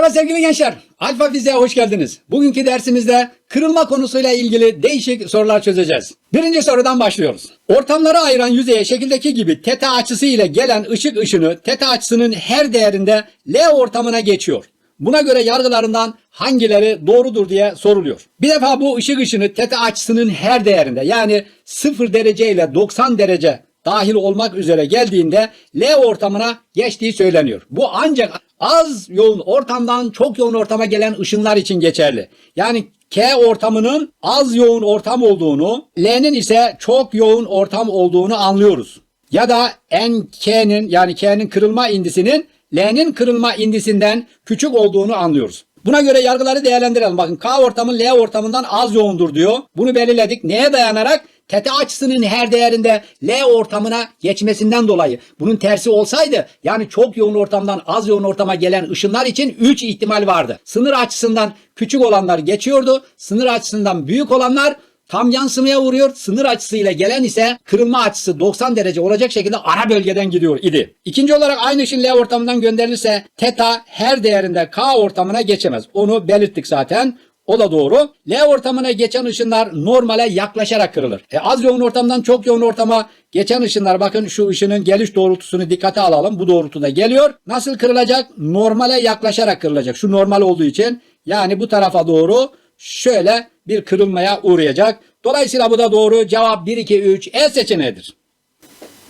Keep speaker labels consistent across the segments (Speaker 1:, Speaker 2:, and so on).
Speaker 1: Merhaba sevgili gençler. Alfa Fiziğe hoş geldiniz. Bugünkü dersimizde kırılma konusuyla ilgili değişik sorular çözeceğiz. Birinci sorudan başlıyoruz. Ortamları ayıran yüzeye şekildeki gibi teta açısı ile gelen ışık ışını teta açısının her değerinde L ortamına geçiyor. Buna göre yargılarından hangileri doğrudur diye soruluyor. Bir defa bu ışık ışını teta açısının her değerinde yani 0 derece ile 90 derece dahil olmak üzere geldiğinde L ortamına geçtiği söyleniyor. Bu ancak az yoğun ortamdan çok yoğun ortama gelen ışınlar için geçerli. Yani K ortamının az yoğun ortam olduğunu, L'nin ise çok yoğun ortam olduğunu anlıyoruz. Ya da NK'nin yani K'nin kırılma indisinin L'nin kırılma indisinden küçük olduğunu anlıyoruz. Buna göre yargıları değerlendirelim. Bakın K ortamı L ortamından az yoğundur diyor. Bunu belirledik. Neye dayanarak? Teta açısının her değerinde L ortamına geçmesinden dolayı. Bunun tersi olsaydı yani çok yoğun ortamdan az yoğun ortama gelen ışınlar için 3 ihtimal vardı. Sınır açısından küçük olanlar geçiyordu. Sınır açısından büyük olanlar tam yansımaya uğruyor. Sınır açısıyla gelen ise kırılma açısı 90 derece olacak şekilde ara bölgeden gidiyor idi. İkinci olarak aynı ışın L ortamından gönderilirse teta her değerinde K ortamına geçemez. Onu belirttik zaten. O da doğru. L ortamına geçen ışınlar normale yaklaşarak kırılır. E az yoğun ortamdan çok yoğun ortama geçen ışınlar bakın şu ışının geliş doğrultusunu dikkate alalım. Bu doğrultuda geliyor. Nasıl kırılacak? Normale yaklaşarak kırılacak. Şu normal olduğu için yani bu tarafa doğru şöyle bir kırılmaya uğrayacak. Dolayısıyla bu da doğru. Cevap 1 2 3 E seçeneğidir.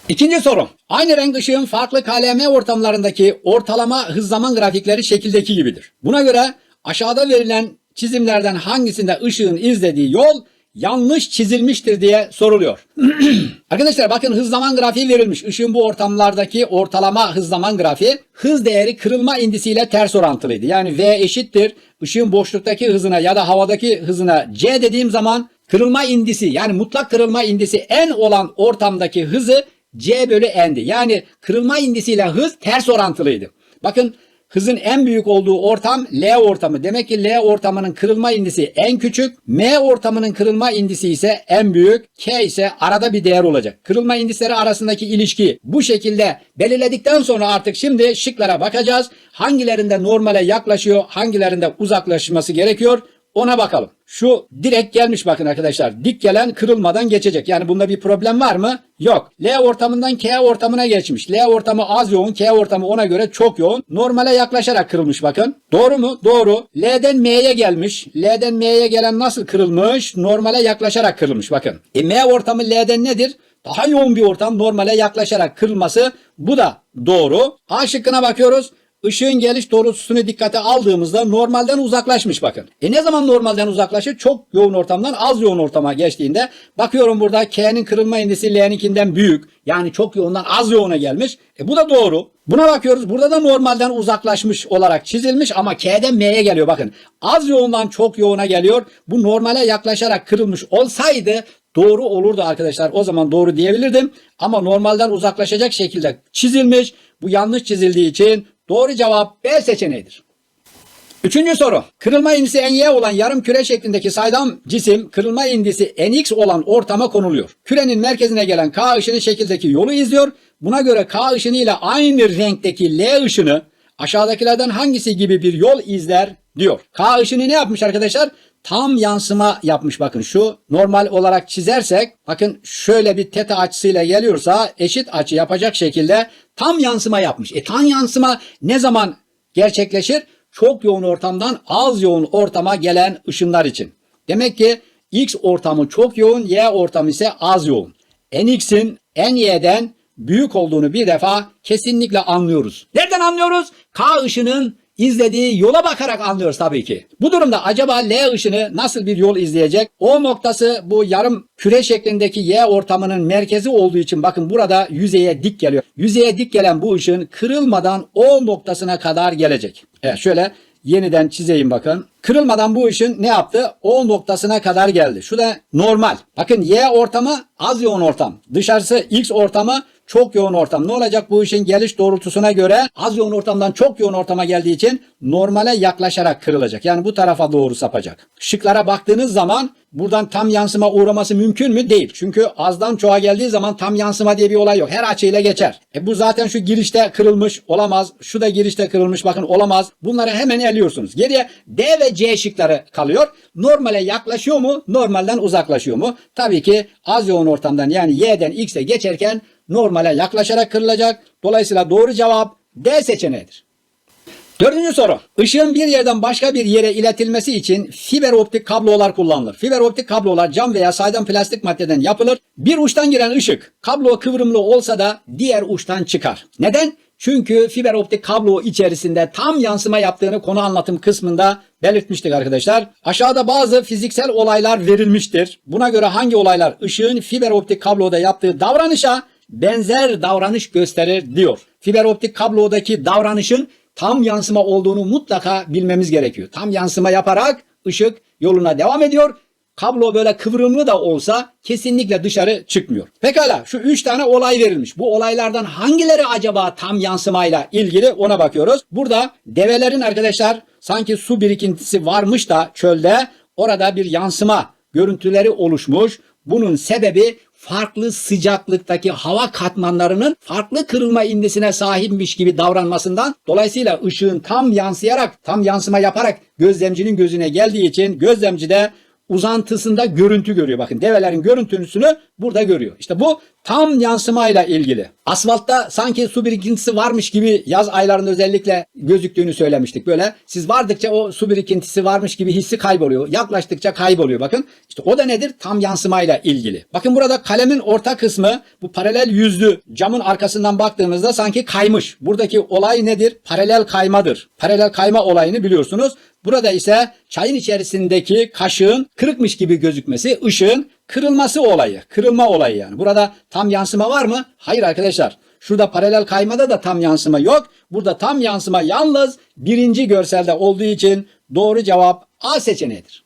Speaker 1: İkinci soru. Aynı renk ışığın farklı KLM ortamlarındaki ortalama hız zaman grafikleri şekildeki gibidir. Buna göre aşağıda verilen çizimlerden hangisinde ışığın izlediği yol yanlış çizilmiştir diye soruluyor. Arkadaşlar bakın hız zaman grafiği verilmiş. Işığın bu ortamlardaki ortalama hız zaman grafiği hız değeri kırılma indisiyle ters orantılıydı. Yani V eşittir ışığın boşluktaki hızına ya da havadaki hızına C dediğim zaman kırılma indisi yani mutlak kırılma indisi n olan ortamdaki hızı C bölü n'di. Yani kırılma indisiyle hız ters orantılıydı. Bakın hızın en büyük olduğu ortam L ortamı. Demek ki L ortamının kırılma indisi en küçük. M ortamının kırılma indisi ise en büyük. K ise arada bir değer olacak. Kırılma indisleri arasındaki ilişki bu şekilde belirledikten sonra artık şimdi şıklara bakacağız. Hangilerinde normale yaklaşıyor, hangilerinde uzaklaşması gerekiyor ona bakalım. Şu direkt gelmiş bakın arkadaşlar. Dik gelen kırılmadan geçecek. Yani bunda bir problem var mı? Yok. L ortamından K ortamına geçmiş. L ortamı az yoğun, K ortamı ona göre çok yoğun. Normale yaklaşarak kırılmış bakın. Doğru mu? Doğru. L'den M'ye gelmiş. L'den M'ye gelen nasıl kırılmış? Normale yaklaşarak kırılmış bakın. E M ortamı L'den nedir? Daha yoğun bir ortam normale yaklaşarak kırılması bu da doğru. A şıkkına bakıyoruz. Işığın geliş doğrultusunu dikkate aldığımızda normalden uzaklaşmış bakın. E ne zaman normalden uzaklaşır? Çok yoğun ortamdan az yoğun ortama geçtiğinde bakıyorum burada K'nin kırılma indisi L'ninkinden büyük. Yani çok yoğundan az yoğuna gelmiş. E bu da doğru. Buna bakıyoruz. Burada da normalden uzaklaşmış olarak çizilmiş ama K'den M'ye geliyor bakın. Az yoğundan çok yoğuna geliyor. Bu normale yaklaşarak kırılmış olsaydı doğru olurdu arkadaşlar. O zaman doğru diyebilirdim. Ama normalden uzaklaşacak şekilde çizilmiş. Bu yanlış çizildiği için Doğru cevap B seçeneğidir. Üçüncü soru. Kırılma indisi ny olan yarım küre şeklindeki saydam cisim kırılma indisi nx olan ortama konuluyor. Kürenin merkezine gelen K ışını şekildeki yolu izliyor. Buna göre K ışını ile aynı renkteki L ışını aşağıdakilerden hangisi gibi bir yol izler diyor. K ışını ne yapmış arkadaşlar? Tam yansıma yapmış bakın şu normal olarak çizersek bakın şöyle bir teta açısıyla geliyorsa eşit açı yapacak şekilde tam yansıma yapmış. E tam yansıma ne zaman gerçekleşir? Çok yoğun ortamdan az yoğun ortama gelen ışınlar için. Demek ki X ortamı çok yoğun, Y ortamı ise az yoğun. NX'in NY'den büyük olduğunu bir defa kesinlikle anlıyoruz. Nereden anlıyoruz? K ışının izlediği yola bakarak anlıyoruz tabii ki. Bu durumda acaba L ışını nasıl bir yol izleyecek? O noktası bu yarım küre şeklindeki Y ortamının merkezi olduğu için bakın burada yüzeye dik geliyor. Yüzeye dik gelen bu ışın kırılmadan O noktasına kadar gelecek. Evet şöyle yeniden çizeyim bakın. Kırılmadan bu ışın ne yaptı? O noktasına kadar geldi. Şu da normal. Bakın Y ortamı az yoğun ortam. Dışarısı X ortamı çok yoğun ortam. Ne olacak bu işin geliş doğrultusuna göre az yoğun ortamdan çok yoğun ortama geldiği için normale yaklaşarak kırılacak. Yani bu tarafa doğru sapacak. Şıklara baktığınız zaman buradan tam yansıma uğraması mümkün mü? Değil. Çünkü azdan çoğa geldiği zaman tam yansıma diye bir olay yok. Her açıyla geçer. E bu zaten şu girişte kırılmış olamaz. Şu da girişte kırılmış bakın olamaz. Bunları hemen eliyorsunuz. Geriye D ve C şıkları kalıyor. Normale yaklaşıyor mu? Normalden uzaklaşıyor mu? Tabii ki az yoğun ortamdan yani Y'den X'e geçerken normale yaklaşarak kırılacak. Dolayısıyla doğru cevap D seçeneğidir. Dördüncü soru. Işığın bir yerden başka bir yere iletilmesi için fiber optik kablolar kullanılır. Fiber optik kablolar cam veya saydam plastik maddeden yapılır. Bir uçtan giren ışık kablo kıvrımlı olsa da diğer uçtan çıkar. Neden? Çünkü fiber optik kablo içerisinde tam yansıma yaptığını konu anlatım kısmında belirtmiştik arkadaşlar. Aşağıda bazı fiziksel olaylar verilmiştir. Buna göre hangi olaylar ışığın fiber optik kabloda yaptığı davranışa benzer davranış gösterir diyor. Fiber optik kablodaki davranışın tam yansıma olduğunu mutlaka bilmemiz gerekiyor. Tam yansıma yaparak ışık yoluna devam ediyor. Kablo böyle kıvrımlı da olsa kesinlikle dışarı çıkmıyor. Pekala şu üç tane olay verilmiş. Bu olaylardan hangileri acaba tam yansımayla ilgili ona bakıyoruz. Burada develerin arkadaşlar sanki su birikintisi varmış da çölde orada bir yansıma görüntüleri oluşmuş. Bunun sebebi farklı sıcaklıktaki hava katmanlarının farklı kırılma indisine sahipmiş gibi davranmasından dolayısıyla ışığın tam yansıyarak tam yansıma yaparak gözlemcinin gözüne geldiği için gözlemci de uzantısında görüntü görüyor. Bakın develerin görüntüsünü burada görüyor. İşte bu tam yansımayla ilgili. Asfaltta sanki su birikintisi varmış gibi yaz aylarında özellikle gözüktüğünü söylemiştik. Böyle siz vardıkça o su birikintisi varmış gibi hissi kayboluyor. Yaklaştıkça kayboluyor bakın. İşte o da nedir? Tam yansımayla ilgili. Bakın burada kalemin orta kısmı bu paralel yüzlü camın arkasından baktığımızda sanki kaymış. Buradaki olay nedir? Paralel kaymadır. Paralel kayma olayını biliyorsunuz. Burada ise çayın içerisindeki kaşığın kırıkmış gibi gözükmesi ışığın kırılması olayı. Kırılma olayı yani. Burada tam yansıma var mı? Hayır arkadaşlar. Şurada paralel kaymada da tam yansıma yok. Burada tam yansıma yalnız birinci görselde olduğu için doğru cevap A seçeneğidir.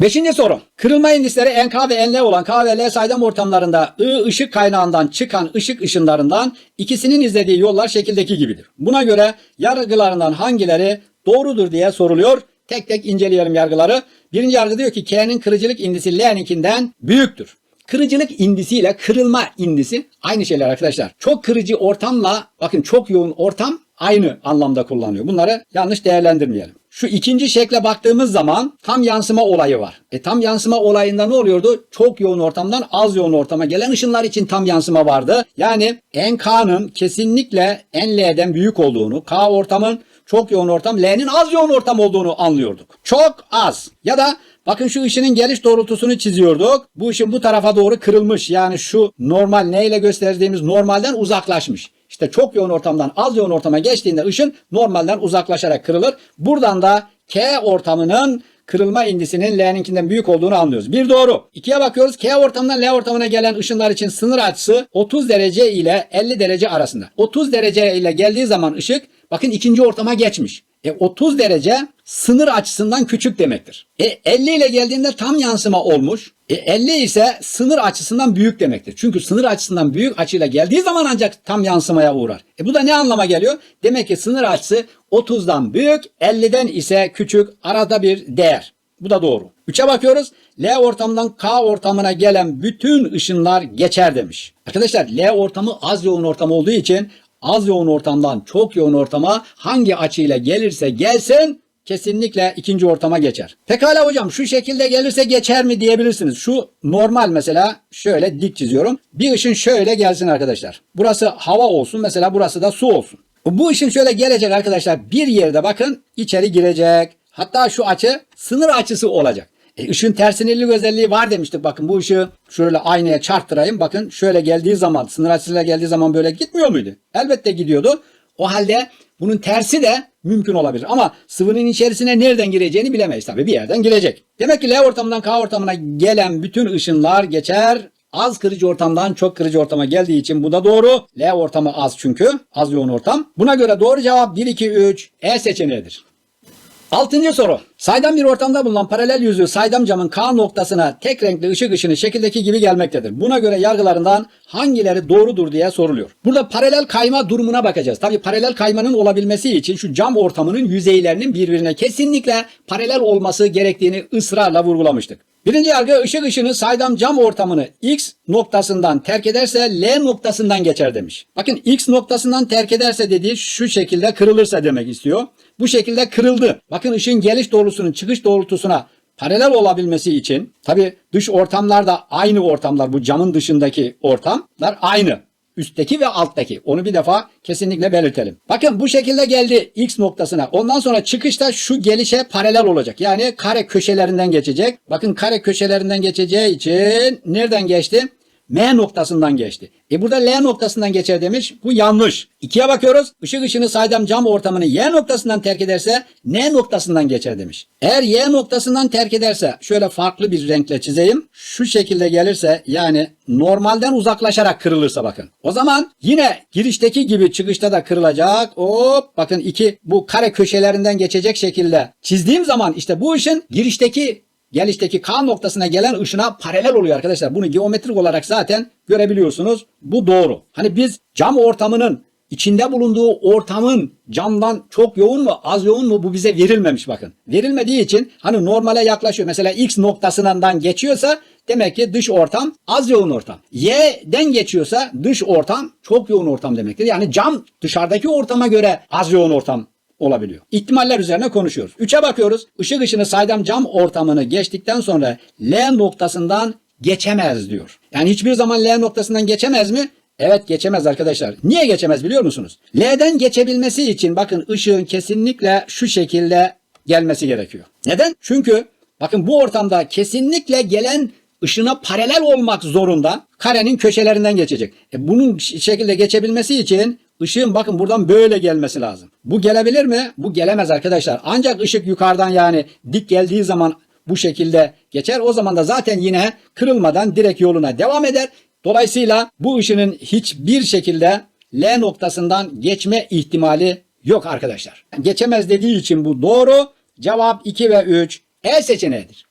Speaker 1: Beşinci soru. Kırılma indisleri NK ve NL olan K ve L saydam ortamlarında I ışık kaynağından çıkan ışık ışınlarından ikisinin izlediği yollar şekildeki gibidir. Buna göre yargılarından hangileri doğrudur diye soruluyor. Tek tek inceleyelim yargıları. Birinci yargı diyor ki K'nin kırıcılık indisi L'ninkinden büyüktür. Kırıcılık indisi ile kırılma indisi aynı şeyler arkadaşlar. Çok kırıcı ortamla bakın çok yoğun ortam aynı anlamda kullanılıyor. Bunları yanlış değerlendirmeyelim. Şu ikinci şekle baktığımız zaman tam yansıma olayı var. E tam yansıma olayında ne oluyordu? Çok yoğun ortamdan az yoğun ortama gelen ışınlar için tam yansıma vardı. Yani NK'nın kesinlikle NL'den büyük olduğunu, K ortamın çok yoğun ortam, L'nin az yoğun ortam olduğunu anlıyorduk. Çok az. Ya da bakın şu ışının geliş doğrultusunu çiziyorduk. Bu ışın bu tarafa doğru kırılmış. Yani şu normal neyle gösterdiğimiz normalden uzaklaşmış. İşte çok yoğun ortamdan az yoğun ortama geçtiğinde ışın normalden uzaklaşarak kırılır. Buradan da K ortamının kırılma indisinin L'ninkinden büyük olduğunu anlıyoruz. Bir doğru. İkiye bakıyoruz. K ortamından L ortamına gelen ışınlar için sınır açısı 30 derece ile 50 derece arasında. 30 derece ile geldiği zaman ışık bakın ikinci ortama geçmiş. E 30 derece sınır açısından küçük demektir. E 50 ile geldiğinde tam yansıma olmuş. E 50 ise sınır açısından büyük demektir. Çünkü sınır açısından büyük açıyla geldiği zaman ancak tam yansımaya uğrar. E bu da ne anlama geliyor? Demek ki sınır açısı 30'dan büyük, 50'den ise küçük arada bir değer. Bu da doğru. 3'e bakıyoruz. L ortamından K ortamına gelen bütün ışınlar geçer demiş. Arkadaşlar L ortamı az yoğun ortam olduğu için az yoğun ortamdan çok yoğun ortama hangi açıyla gelirse gelsin kesinlikle ikinci ortama geçer. Pekala hocam şu şekilde gelirse geçer mi diyebilirsiniz. Şu normal mesela şöyle dik çiziyorum. Bir ışın şöyle gelsin arkadaşlar. Burası hava olsun mesela burası da su olsun. Bu ışın şöyle gelecek arkadaşlar bir yerde bakın içeri girecek. Hatta şu açı sınır açısı olacak. E, ışığın tersinirlik özelliği var demiştik. Bakın bu ışığı şöyle aynaya çarptırayım. Bakın şöyle geldiği zaman sınır açısıyla geldiği zaman böyle gitmiyor muydu? Elbette gidiyordu. O halde bunun tersi de mümkün olabilir. Ama sıvının içerisine nereden gireceğini bilemeyiz. Tabii bir yerden girecek. Demek ki L ortamından K ortamına gelen bütün ışınlar geçer. Az kırıcı ortamdan çok kırıcı ortama geldiği için bu da doğru. L ortamı az çünkü. Az yoğun ortam. Buna göre doğru cevap 1, 2, 3 E seçeneğidir. Altıncı soru. Saydam bir ortamda bulunan paralel yüzü saydam camın K noktasına tek renkli ışık ışını şekildeki gibi gelmektedir. Buna göre yargılarından hangileri doğrudur diye soruluyor. Burada paralel kayma durumuna bakacağız. Tabii paralel kaymanın olabilmesi için şu cam ortamının yüzeylerinin birbirine kesinlikle paralel olması gerektiğini ısrarla vurgulamıştık. Birinci yargı ışık ışını saydam cam ortamını X noktasından terk ederse L noktasından geçer demiş. Bakın X noktasından terk ederse dediği şu şekilde kırılırsa demek istiyor. Bu şekilde kırıldı. Bakın ışığın geliş doğrultusunun çıkış doğrultusuna paralel olabilmesi için tabi dış ortamlar da aynı ortamlar bu camın dışındaki ortamlar aynı. Üstteki ve alttaki. Onu bir defa kesinlikle belirtelim. Bakın bu şekilde geldi X noktasına. Ondan sonra çıkışta şu gelişe paralel olacak. Yani kare köşelerinden geçecek. Bakın kare köşelerinden geçeceği için nereden geçti? M noktasından geçti. E burada L noktasından geçer demiş. Bu yanlış. İkiye bakıyoruz. Işık ışını saydam cam ortamını Y noktasından terk ederse N noktasından geçer demiş. Eğer Y noktasından terk ederse şöyle farklı bir renkle çizeyim. Şu şekilde gelirse yani normalden uzaklaşarak kırılırsa bakın. O zaman yine girişteki gibi çıkışta da kırılacak. Hop bakın iki bu kare köşelerinden geçecek şekilde çizdiğim zaman işte bu ışın girişteki gelişteki K noktasına gelen ışına paralel oluyor arkadaşlar. Bunu geometrik olarak zaten görebiliyorsunuz. Bu doğru. Hani biz cam ortamının içinde bulunduğu ortamın camdan çok yoğun mu az yoğun mu bu bize verilmemiş bakın. Verilmediği için hani normale yaklaşıyor. Mesela X noktasından geçiyorsa demek ki dış ortam az yoğun ortam. Y'den geçiyorsa dış ortam çok yoğun ortam demektir. Yani cam dışarıdaki ortama göre az yoğun ortam olabiliyor. İhtimaller üzerine konuşuyoruz. 3'e bakıyoruz. Işık ışını saydam cam ortamını geçtikten sonra L noktasından geçemez diyor. Yani hiçbir zaman L noktasından geçemez mi? Evet geçemez arkadaşlar. Niye geçemez biliyor musunuz? L'den geçebilmesi için bakın ışığın kesinlikle şu şekilde gelmesi gerekiyor. Neden? Çünkü bakın bu ortamda kesinlikle gelen ışına paralel olmak zorunda. Karenin köşelerinden geçecek. E bunun şekilde geçebilmesi için ışığın bakın buradan böyle gelmesi lazım. Bu gelebilir mi? Bu gelemez arkadaşlar. Ancak ışık yukarıdan yani dik geldiği zaman bu şekilde geçer. O zaman da zaten yine kırılmadan direkt yoluna devam eder. Dolayısıyla bu ışının hiçbir şekilde L noktasından geçme ihtimali yok arkadaşlar. Geçemez dediği için bu doğru. Cevap 2 ve 3 E seçeneğidir.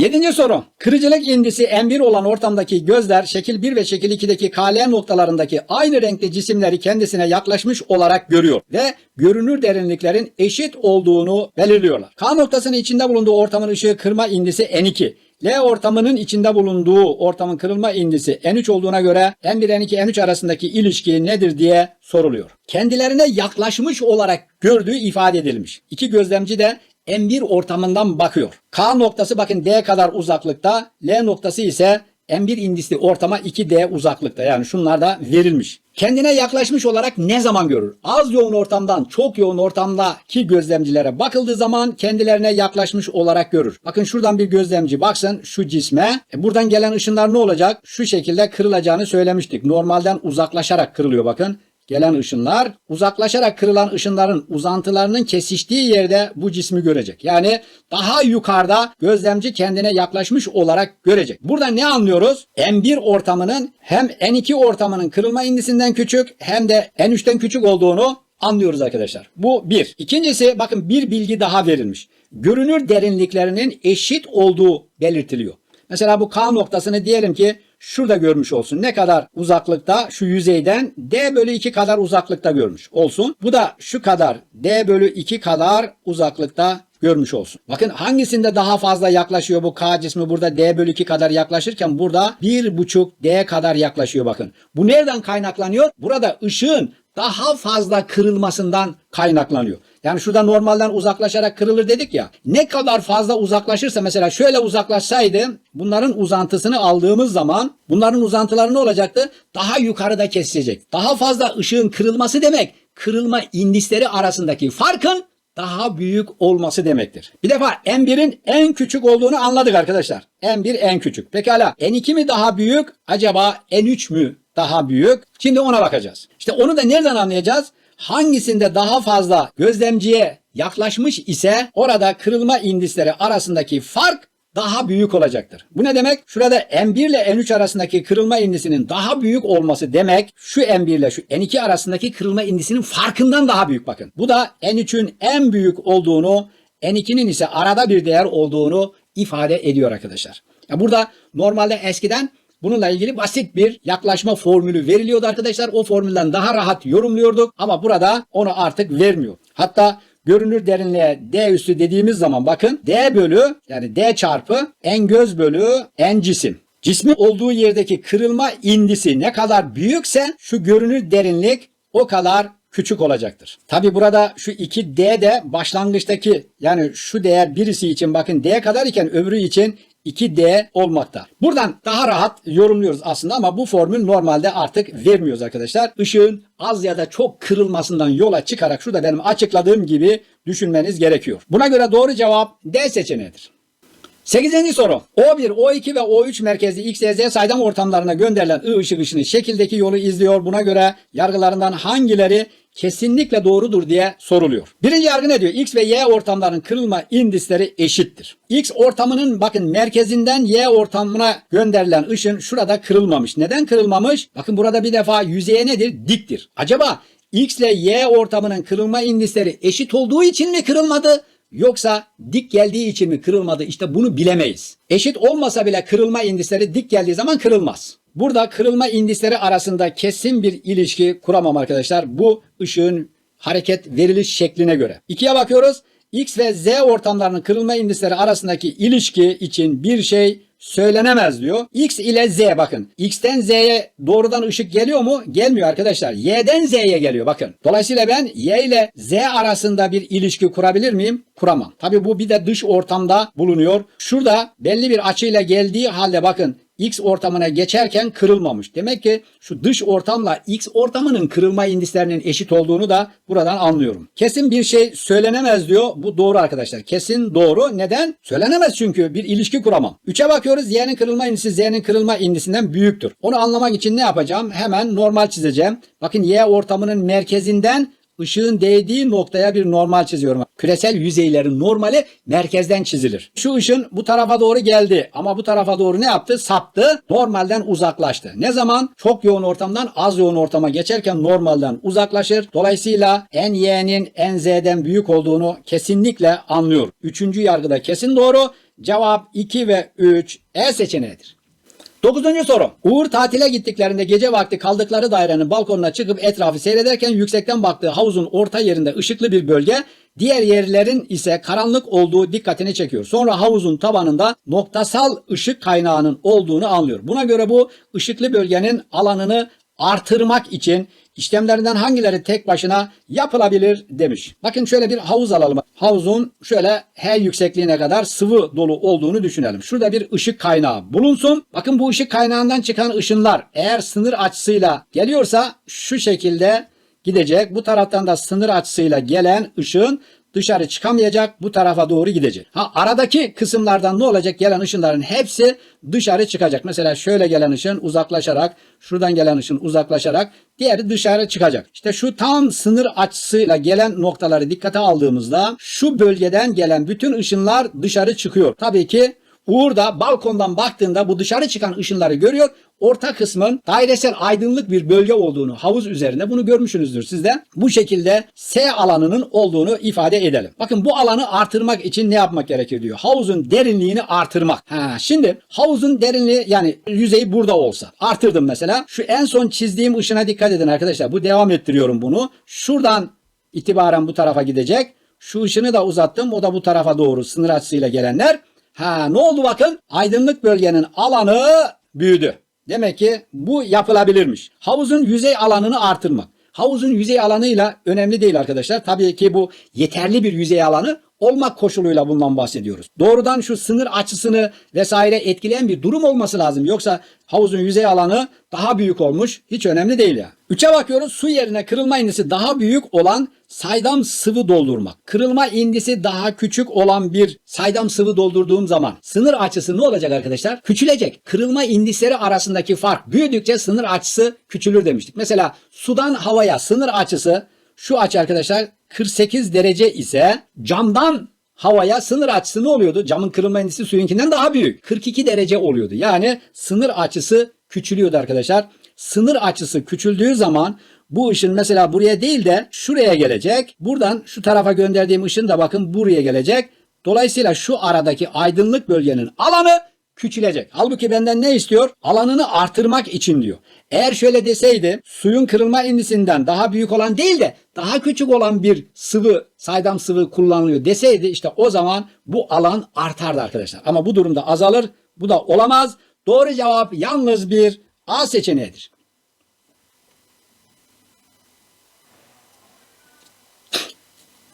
Speaker 1: Yedinci soru. Kırıcılık indisi M1 olan ortamdaki gözler şekil 1 ve şekil 2'deki KL noktalarındaki aynı renkli cisimleri kendisine yaklaşmış olarak görüyor ve görünür derinliklerin eşit olduğunu belirliyorlar. K noktasının içinde bulunduğu ortamın ışığı kırma indisi N2. L ortamının içinde bulunduğu ortamın kırılma indisi N3 olduğuna göre N1 N2 N3 arasındaki ilişki nedir diye soruluyor. Kendilerine yaklaşmış olarak gördüğü ifade edilmiş. İki gözlemci de M1 ortamından bakıyor. K noktası bakın D kadar uzaklıkta, L noktası ise M1 indisli ortama 2D uzaklıkta. Yani şunlar da verilmiş. Kendine yaklaşmış olarak ne zaman görür? Az yoğun ortamdan çok yoğun ortamdaki gözlemcilere bakıldığı zaman kendilerine yaklaşmış olarak görür. Bakın şuradan bir gözlemci baksın şu cisme. E buradan gelen ışınlar ne olacak? Şu şekilde kırılacağını söylemiştik. Normalden uzaklaşarak kırılıyor bakın gelen ışınlar uzaklaşarak kırılan ışınların uzantılarının kesiştiği yerde bu cismi görecek. Yani daha yukarıda gözlemci kendine yaklaşmış olarak görecek. Burada ne anlıyoruz? M1 ortamının hem N2 ortamının kırılma indisinden küçük hem de N3'ten küçük olduğunu anlıyoruz arkadaşlar. Bu bir. İkincisi bakın bir bilgi daha verilmiş. Görünür derinliklerinin eşit olduğu belirtiliyor. Mesela bu K noktasını diyelim ki şurada görmüş olsun. Ne kadar uzaklıkta şu yüzeyden D bölü 2 kadar uzaklıkta görmüş olsun. Bu da şu kadar D bölü 2 kadar uzaklıkta görmüş olsun. Bakın hangisinde daha fazla yaklaşıyor bu K cismi burada D bölü 2 kadar yaklaşırken burada 1,5 D kadar yaklaşıyor bakın. Bu nereden kaynaklanıyor? Burada ışığın daha fazla kırılmasından kaynaklanıyor. Yani şurada normalden uzaklaşarak kırılır dedik ya. Ne kadar fazla uzaklaşırsa mesela şöyle uzaklaşsaydı bunların uzantısını aldığımız zaman bunların uzantıları ne olacaktı? Daha yukarıda kesecek. Daha fazla ışığın kırılması demek kırılma indisleri arasındaki farkın daha büyük olması demektir. Bir defa M1'in en küçük olduğunu anladık arkadaşlar. M1 en küçük. Pekala N2 mi daha büyük? Acaba N3 mü daha büyük? Şimdi ona bakacağız. İşte onu da nereden anlayacağız? Hangisinde daha fazla gözlemciye yaklaşmış ise orada kırılma indisleri arasındaki fark daha büyük olacaktır. Bu ne demek? Şurada M1 ile N3 arasındaki kırılma indisinin daha büyük olması demek şu M1 ile şu N2 arasındaki kırılma indisinin farkından daha büyük bakın. Bu da N3'ün en büyük olduğunu N2'nin ise arada bir değer olduğunu ifade ediyor arkadaşlar. Burada normalde eskiden bununla ilgili basit bir yaklaşma formülü veriliyordu arkadaşlar. O formülden daha rahat yorumluyorduk ama burada onu artık vermiyor. Hatta görünür derinliğe D üssü dediğimiz zaman bakın D bölü yani D çarpı en göz bölü en cisim. Cismin olduğu yerdeki kırılma indisi ne kadar büyükse şu görünür derinlik o kadar küçük olacaktır. Tabi burada şu 2D de başlangıçtaki yani şu değer birisi için bakın D kadar iken öbürü için 2D olmakta. Buradan daha rahat yorumluyoruz aslında ama bu formül normalde artık vermiyoruz arkadaşlar. Işığın az ya da çok kırılmasından yola çıkarak şurada benim açıkladığım gibi düşünmeniz gerekiyor. Buna göre doğru cevap D seçeneğidir. 8. soru. O1, O2 ve O3 merkezli X, Y, Z saydam ortamlarına gönderilen I ışık ışını şekildeki yolu izliyor. Buna göre yargılarından hangileri kesinlikle doğrudur diye soruluyor. Birinci yargı ne diyor? X ve Y ortamlarının kırılma indisleri eşittir. X ortamının bakın merkezinden Y ortamına gönderilen ışın şurada kırılmamış. Neden kırılmamış? Bakın burada bir defa yüzeye nedir? Diktir. Acaba X ile Y ortamının kırılma indisleri eşit olduğu için mi kırılmadı? Yoksa dik geldiği için mi kırılmadı? İşte bunu bilemeyiz. Eşit olmasa bile kırılma indisleri dik geldiği zaman kırılmaz. Burada kırılma indisleri arasında kesin bir ilişki kuramam arkadaşlar. Bu ışığın hareket veriliş şekline göre. İkiye bakıyoruz. X ve Z ortamlarının kırılma indisleri arasındaki ilişki için bir şey söylenemez diyor. X ile Z bakın. X'ten Z'ye doğrudan ışık geliyor mu? Gelmiyor arkadaşlar. Y'den Z'ye geliyor bakın. Dolayısıyla ben Y ile Z arasında bir ilişki kurabilir miyim? Kuramam. Tabi bu bir de dış ortamda bulunuyor. Şurada belli bir açıyla geldiği halde bakın X ortamına geçerken kırılmamış. Demek ki şu dış ortamla X ortamının kırılma indislerinin eşit olduğunu da buradan anlıyorum. Kesin bir şey söylenemez diyor. Bu doğru arkadaşlar. Kesin doğru. Neden? Söylenemez çünkü bir ilişki kuramam. 3'e bakıyoruz. Y'nin kırılma indisi Z'nin kırılma indisinden büyüktür. Onu anlamak için ne yapacağım? Hemen normal çizeceğim. Bakın Y ortamının merkezinden ışığın değdiği noktaya bir normal çiziyorum. Küresel yüzeylerin normali merkezden çizilir. Şu ışın bu tarafa doğru geldi ama bu tarafa doğru ne yaptı? Saptı. Normalden uzaklaştı. Ne zaman? Çok yoğun ortamdan az yoğun ortama geçerken normalden uzaklaşır. Dolayısıyla en y'nin en z'den büyük olduğunu kesinlikle anlıyor. Üçüncü yargıda kesin doğru. Cevap 2 ve 3 E seçeneğidir. Dokuzuncu soru. Uğur tatile gittiklerinde gece vakti kaldıkları dairenin balkonuna çıkıp etrafı seyrederken yüksekten baktığı havuzun orta yerinde ışıklı bir bölge, diğer yerlerin ise karanlık olduğu dikkatini çekiyor. Sonra havuzun tabanında noktasal ışık kaynağının olduğunu anlıyor. Buna göre bu ışıklı bölgenin alanını artırmak için işlemlerinden hangileri tek başına yapılabilir demiş. Bakın şöyle bir havuz alalım. Havuzun şöyle H yüksekliğine kadar sıvı dolu olduğunu düşünelim. Şurada bir ışık kaynağı bulunsun. Bakın bu ışık kaynağından çıkan ışınlar eğer sınır açısıyla geliyorsa şu şekilde gidecek. Bu taraftan da sınır açısıyla gelen ışığın dışarı çıkamayacak bu tarafa doğru gidecek. Ha aradaki kısımlardan ne olacak? Gelen ışınların hepsi dışarı çıkacak. Mesela şöyle gelen ışın uzaklaşarak, şuradan gelen ışın uzaklaşarak diğeri dışarı çıkacak. İşte şu tam sınır açısıyla gelen noktaları dikkate aldığımızda şu bölgeden gelen bütün ışınlar dışarı çıkıyor. Tabii ki Uğur da balkondan baktığında bu dışarı çıkan ışınları görüyor. Orta kısmın dairesel aydınlık bir bölge olduğunu havuz üzerinde bunu görmüşsünüzdür sizde. Bu şekilde S alanının olduğunu ifade edelim. Bakın bu alanı artırmak için ne yapmak gerekir diyor. Havuzun derinliğini artırmak. Ha, şimdi havuzun derinliği yani yüzeyi burada olsa. Artırdım mesela. Şu en son çizdiğim ışına dikkat edin arkadaşlar. Bu devam ettiriyorum bunu. Şuradan itibaren bu tarafa gidecek. Şu ışını da uzattım. O da bu tarafa doğru sınır açısıyla gelenler. Ha ne oldu bakın? Aydınlık bölgenin alanı büyüdü. Demek ki bu yapılabilirmiş. Havuzun yüzey alanını artırmak. Havuzun yüzey alanıyla önemli değil arkadaşlar. Tabii ki bu yeterli bir yüzey alanı olmak koşuluyla bundan bahsediyoruz. Doğrudan şu sınır açısını vesaire etkileyen bir durum olması lazım. Yoksa havuzun yüzey alanı daha büyük olmuş. Hiç önemli değil ya. Üçe bakıyoruz. Su yerine kırılma indisi daha büyük olan saydam sıvı doldurmak. Kırılma indisi daha küçük olan bir saydam sıvı doldurduğum zaman sınır açısı ne olacak arkadaşlar? Küçülecek. Kırılma indisleri arasındaki fark büyüdükçe sınır açısı küçülür demiştik. Mesela sudan havaya sınır açısı şu açı arkadaşlar 48 derece ise camdan havaya sınır açısı ne oluyordu? Camın kırılma indisi suyunkinden daha büyük. 42 derece oluyordu. Yani sınır açısı küçülüyordu arkadaşlar. Sınır açısı küçüldüğü zaman bu ışın mesela buraya değil de şuraya gelecek. Buradan şu tarafa gönderdiğim ışın da bakın buraya gelecek. Dolayısıyla şu aradaki aydınlık bölgenin alanı küçülecek. Halbuki benden ne istiyor? Alanını artırmak için diyor. Eğer şöyle deseydi suyun kırılma indisinden daha büyük olan değil de daha küçük olan bir sıvı, saydam sıvı kullanılıyor deseydi işte o zaman bu alan artardı arkadaşlar. Ama bu durumda azalır. Bu da olamaz. Doğru cevap yalnız bir A seçeneğidir.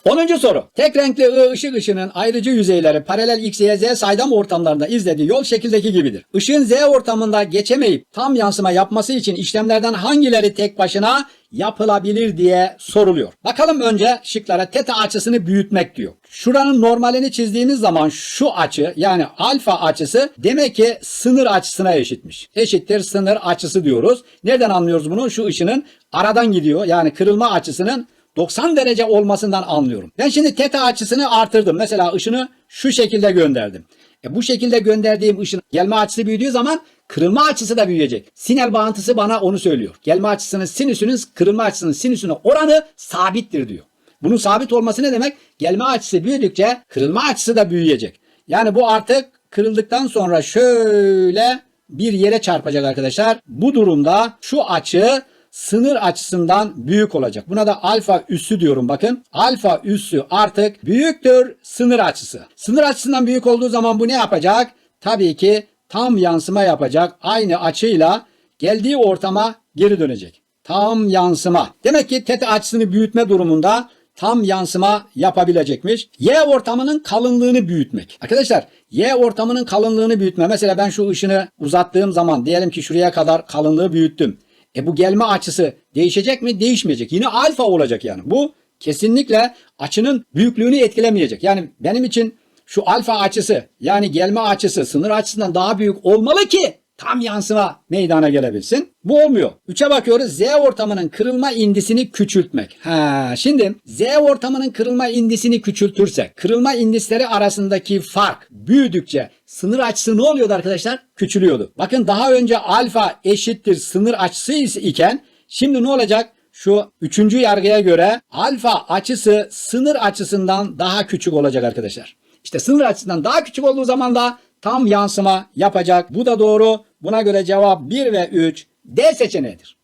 Speaker 1: 10. soru. Tek renkli I ışık ışının ayrıcı yüzeyleri paralel X, Y, Z saydam ortamlarında izlediği yol şekildeki gibidir. Işığın Z ortamında geçemeyip tam yansıma yapması için işlemlerden hangileri tek başına yapılabilir diye soruluyor. Bakalım önce şıklara teta açısını büyütmek diyor. Şuranın normalini çizdiğimiz zaman şu açı yani alfa açısı demek ki sınır açısına eşitmiş. Eşittir sınır açısı diyoruz. Nereden anlıyoruz bunu? Şu ışının aradan gidiyor. Yani kırılma açısının 90 derece olmasından anlıyorum. Ben şimdi teta açısını artırdım. Mesela ışını şu şekilde gönderdim. E bu şekilde gönderdiğim ışın gelme açısı büyüdüğü zaman kırılma açısı da büyüyecek. Sinel bağıntısı bana onu söylüyor. Gelme açısının sinüsünün kırılma açısının sinüsüne oranı sabittir diyor. Bunun sabit olması ne demek? Gelme açısı büyüdükçe kırılma açısı da büyüyecek. Yani bu artık kırıldıktan sonra şöyle bir yere çarpacak arkadaşlar. Bu durumda şu açı sınır açısından büyük olacak. Buna da alfa üssü diyorum bakın. Alfa üssü artık büyüktür sınır açısı. Sınır açısından büyük olduğu zaman bu ne yapacak? Tabii ki tam yansıma yapacak. Aynı açıyla geldiği ortama geri dönecek. Tam yansıma. Demek ki teta açısını büyütme durumunda tam yansıma yapabilecekmiş. Y ortamının kalınlığını büyütmek. Arkadaşlar Y ortamının kalınlığını büyütme. Mesela ben şu ışını uzattığım zaman diyelim ki şuraya kadar kalınlığı büyüttüm. E bu gelme açısı değişecek mi? Değişmeyecek. Yine alfa olacak yani. Bu kesinlikle açının büyüklüğünü etkilemeyecek. Yani benim için şu alfa açısı yani gelme açısı sınır açısından daha büyük olmalı ki tam yansıma meydana gelebilsin. Bu olmuyor. 3'e bakıyoruz. Z ortamının kırılma indisini küçültmek. Ha, şimdi Z ortamının kırılma indisini küçültürsek, kırılma indisleri arasındaki fark büyüdükçe sınır açısı ne oluyordu arkadaşlar? Küçülüyordu. Bakın daha önce alfa eşittir sınır açısı iken şimdi ne olacak? Şu üçüncü yargıya göre alfa açısı sınır açısından daha küçük olacak arkadaşlar. İşte sınır açısından daha küçük olduğu zaman da tam yansıma yapacak. Bu da doğru. Buna göre cevap 1 ve 3 D seçeneğidir.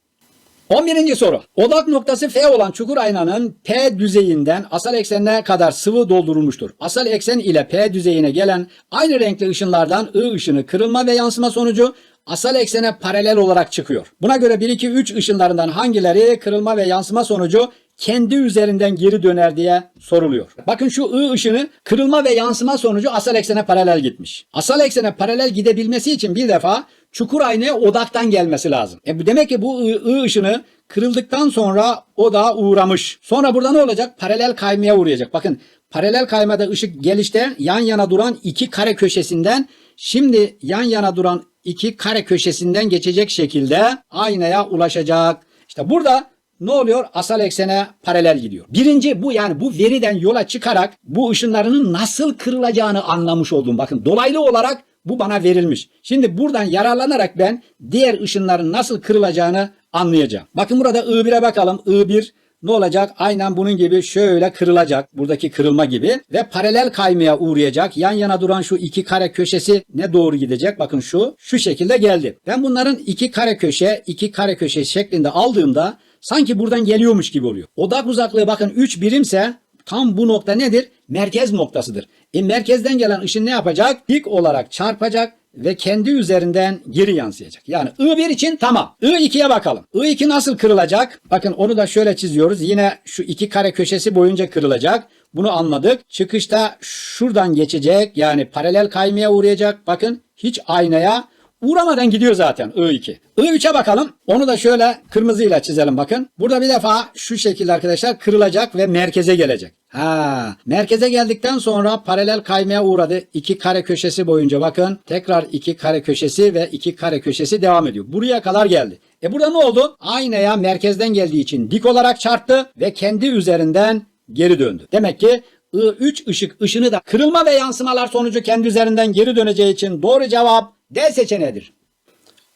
Speaker 1: 11. soru. Odak noktası F olan çukur aynanın P düzeyinden asal eksenine kadar sıvı doldurulmuştur. Asal eksen ile P düzeyine gelen aynı renkli ışınlardan I ışını kırılma ve yansıma sonucu asal eksene paralel olarak çıkıyor. Buna göre 1 2 3 ışınlarından hangileri kırılma ve yansıma sonucu kendi üzerinden geri döner diye soruluyor. Bakın şu I ışını kırılma ve yansıma sonucu asal eksene paralel gitmiş. Asal eksene paralel gidebilmesi için bir defa çukur aynaya odaktan gelmesi lazım. E demek ki bu I, ışını kırıldıktan sonra odağa uğramış. Sonra burada ne olacak? Paralel kaymaya uğrayacak. Bakın paralel kaymada ışık gelişte yan yana duran iki kare köşesinden şimdi yan yana duran iki kare köşesinden geçecek şekilde aynaya ulaşacak. İşte burada ne oluyor? Asal eksene paralel gidiyor. Birinci bu yani bu veriden yola çıkarak bu ışınlarının nasıl kırılacağını anlamış oldum. Bakın dolaylı olarak bu bana verilmiş. Şimdi buradan yararlanarak ben diğer ışınların nasıl kırılacağını anlayacağım. Bakın burada I1'e bakalım. I1 ne olacak? Aynen bunun gibi şöyle kırılacak. Buradaki kırılma gibi. Ve paralel kaymaya uğrayacak. Yan yana duran şu iki kare köşesi ne doğru gidecek? Bakın şu. Şu şekilde geldi. Ben bunların iki kare köşe, iki kare köşe şeklinde aldığımda sanki buradan geliyormuş gibi oluyor. Odak uzaklığı bakın 3 birimse tam bu nokta nedir? Merkez noktasıdır. E merkezden gelen ışın ne yapacak? Dik olarak çarpacak ve kendi üzerinden geri yansıyacak. Yani I1 için tamam. I2'ye bakalım. I2 nasıl kırılacak? Bakın onu da şöyle çiziyoruz. Yine şu iki kare köşesi boyunca kırılacak. Bunu anladık. Çıkışta şuradan geçecek. Yani paralel kaymaya uğrayacak. Bakın hiç aynaya uğramadan gidiyor zaten I2. I3'e bakalım. Onu da şöyle kırmızıyla çizelim bakın. Burada bir defa şu şekilde arkadaşlar kırılacak ve merkeze gelecek. Ha, merkeze geldikten sonra paralel kaymaya uğradı. İki kare köşesi boyunca bakın. Tekrar iki kare köşesi ve iki kare köşesi devam ediyor. Buraya kadar geldi. E burada ne oldu? Aynaya merkezden geldiği için dik olarak çarptı ve kendi üzerinden geri döndü. Demek ki I3 ışık ışını da kırılma ve yansımalar sonucu kendi üzerinden geri döneceği için doğru cevap D seçeneğidir.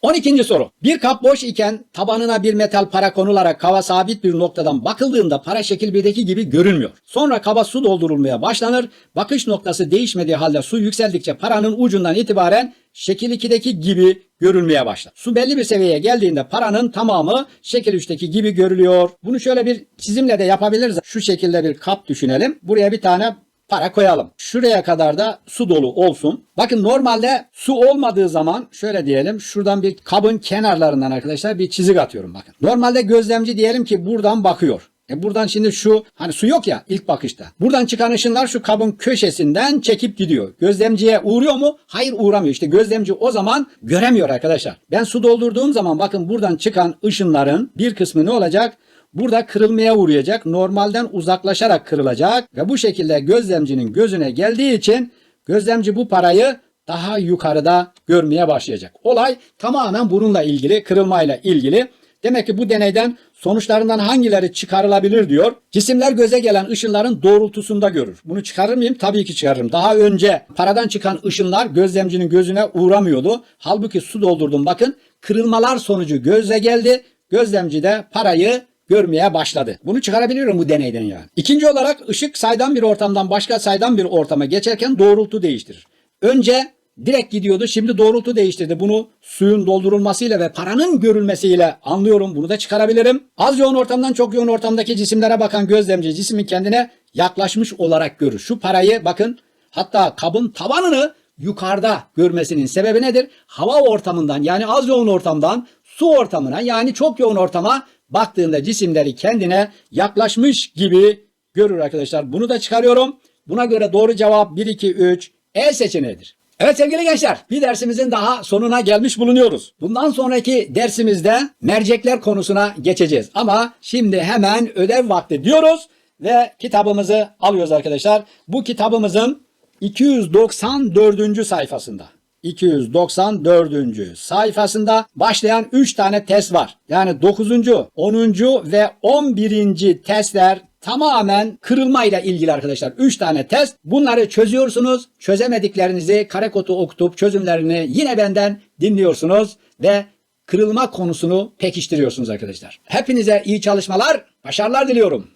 Speaker 1: 12. soru. Bir kap boş iken tabanına bir metal para konularak kaba sabit bir noktadan bakıldığında para şekil 1'deki gibi görünmüyor. Sonra kaba su doldurulmaya başlanır. Bakış noktası değişmediği halde su yükseldikçe paranın ucundan itibaren şekil 2'deki gibi görülmeye başlar. Su belli bir seviyeye geldiğinde paranın tamamı şekil 3'teki gibi görülüyor. Bunu şöyle bir çizimle de yapabiliriz. Şu şekilde bir kap düşünelim. Buraya bir tane para koyalım. Şuraya kadar da su dolu olsun. Bakın normalde su olmadığı zaman şöyle diyelim şuradan bir kabın kenarlarından arkadaşlar bir çizik atıyorum bakın. Normalde gözlemci diyelim ki buradan bakıyor. E buradan şimdi şu hani su yok ya ilk bakışta. Buradan çıkan ışınlar şu kabın köşesinden çekip gidiyor. Gözlemciye uğruyor mu? Hayır uğramıyor. İşte gözlemci o zaman göremiyor arkadaşlar. Ben su doldurduğum zaman bakın buradan çıkan ışınların bir kısmı ne olacak? Burada kırılmaya uğrayacak. Normalden uzaklaşarak kırılacak ve bu şekilde gözlemcinin gözüne geldiği için gözlemci bu parayı daha yukarıda görmeye başlayacak. Olay tamamen bununla ilgili, kırılmayla ilgili. Demek ki bu deneyden sonuçlarından hangileri çıkarılabilir diyor. Cisimler göze gelen ışınların doğrultusunda görür. Bunu çıkarır mıyım? Tabii ki çıkarırım. Daha önce paradan çıkan ışınlar gözlemcinin gözüne uğramıyordu. Halbuki su doldurdum bakın. Kırılmalar sonucu göze geldi. Gözlemci de parayı görmeye başladı. Bunu çıkarabiliyorum bu deneyden yani. İkinci olarak ışık saydam bir ortamdan başka saydam bir ortama geçerken doğrultu değiştirir. Önce direkt gidiyordu şimdi doğrultu değiştirdi. Bunu suyun doldurulmasıyla ve paranın görülmesiyle anlıyorum. Bunu da çıkarabilirim. Az yoğun ortamdan çok yoğun ortamdaki cisimlere bakan gözlemci cismin kendine yaklaşmış olarak görür. Şu parayı bakın hatta kabın tabanını yukarıda görmesinin sebebi nedir? Hava ortamından yani az yoğun ortamdan su ortamına yani çok yoğun ortama baktığında cisimleri kendine yaklaşmış gibi görür arkadaşlar. Bunu da çıkarıyorum. Buna göre doğru cevap 1, 2, 3 E seçeneğidir. Evet sevgili gençler bir dersimizin daha sonuna gelmiş bulunuyoruz. Bundan sonraki dersimizde mercekler konusuna geçeceğiz. Ama şimdi hemen ödev vakti diyoruz ve kitabımızı alıyoruz arkadaşlar. Bu kitabımızın 294. sayfasında 294. sayfasında başlayan 3 tane test var. Yani 9. 10. ve 11. testler tamamen kırılmayla ilgili arkadaşlar. 3 tane test. Bunları çözüyorsunuz. Çözemediklerinizi kare kodu okutup çözümlerini yine benden dinliyorsunuz ve kırılma konusunu pekiştiriyorsunuz arkadaşlar. Hepinize iyi çalışmalar, başarılar diliyorum.